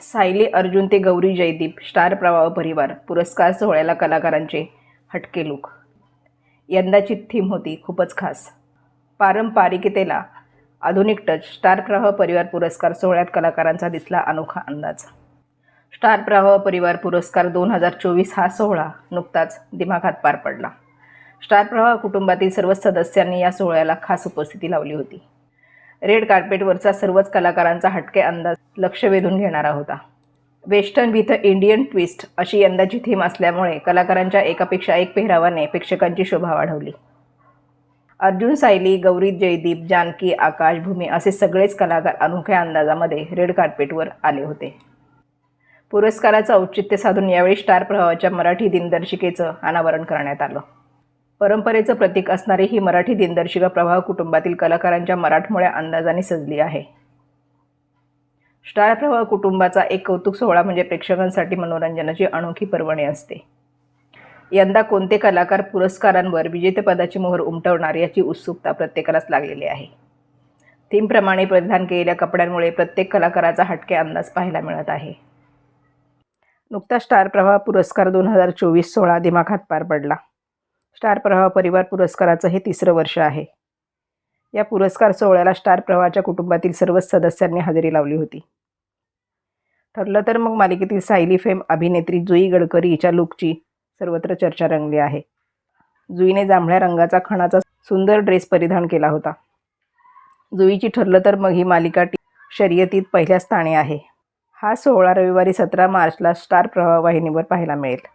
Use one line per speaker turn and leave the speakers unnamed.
सायली अर्जुन ते गौरी जयदीप स्टार प्रवाह परिवार पुरस्कार सोहळ्याला कलाकारांचे हटके लुक. यंदाची थीम होती खूपच खास. पारंपरिकतेला आधुनिक टच स्टार प्रवाह परिवार पुरस्कार सोहळ्यात कलाकारांचा दिसला अनोखा अंदाज. स्टार प्रवाह परिवार पुरस्कार दोन हजार चोवीस हा सोहळा नुकताच दिमाखात पार पडला. स्टार प्रवाह कुटुंबातील सर्वच सदस्यांनी या सोहळ्याला खास उपस्थिती लावली होती. रेड कार्पेटवरचा सर्वच कलाकारांचा हटके अंदाज लक्ष वेधून घेणारा होता. वेस्टर्न विथ इंडियन ट्विस्ट अशी यंदाची थीम असल्यामुळे कलाकारांच्या एकापेक्षा एक पेहरावाने प्रेक्षकांची शोभा वाढवली. अर्जुन सायली गौरी जयदीप जानकी आकाशभूमी असे सगळेच कलाकार अनोख्या अंदाजामध्ये रेड कार्पेटवर आले होते. पुरस्काराचं औचित्य साधून यावेळी स्टार प्रभावाच्या मराठी दिनदर्शिकेचं अनावरण करण्यात आलं. परंपरेचं प्रतीक असणारी ही मराठी दिनदर्शिका प्रवाह कुटुंबातील कलाकारांच्या मराठमोळ्या अंदाजाने सजली आहे. स्टार प्रवाह कुटुंबाचा एक कौतुक सोहळा म्हणजे प्रेक्षकांसाठी मनोरंजनाची अनोखी पर्वणी असते. यंदा कोणते कलाकार पुरस्कारांवर विजेतेपदाची मोहर उमटवणार याची उत्सुकता प्रत्येकालाच लागलेली आहे. थीमप्रमाणे परिधान केलेल्या कपड्यांमुळे प्रत्येक कलाकाराचा हटके अंदाज पाहायला मिळत आहे. नुकता स्टार प्रवाह पुरस्कार दोन हजार चोवीस सोळा दिमाखात पार पडला. स्टार प्रवाह परिवार पुरस्काराचं हे तिसरं वर्ष आहे. या पुरस्कार सोहळ्याला स्टार प्रवाहाच्या कुटुंबातील सर्वच सदस्यांनी हजेरी लावली होती. ठरलं तर मग मालिकेतील सायली फेम अभिनेत्री जुई गडकरी हिच्या लुकची सर्वत्र चर्चा रंगली आहे. जुईने जांभळ्या रंगाचा खणाचा सुंदर ड्रेस परिधान केला होता. जुईची ठरलं तर मग ही मालिका टी शर्यतीत पहिल्या स्थानी आहे. हा सोहळा रविवारी सतरा मार्चला स्टार प्रवाह वाहिनीवर पाहायला मिळेल.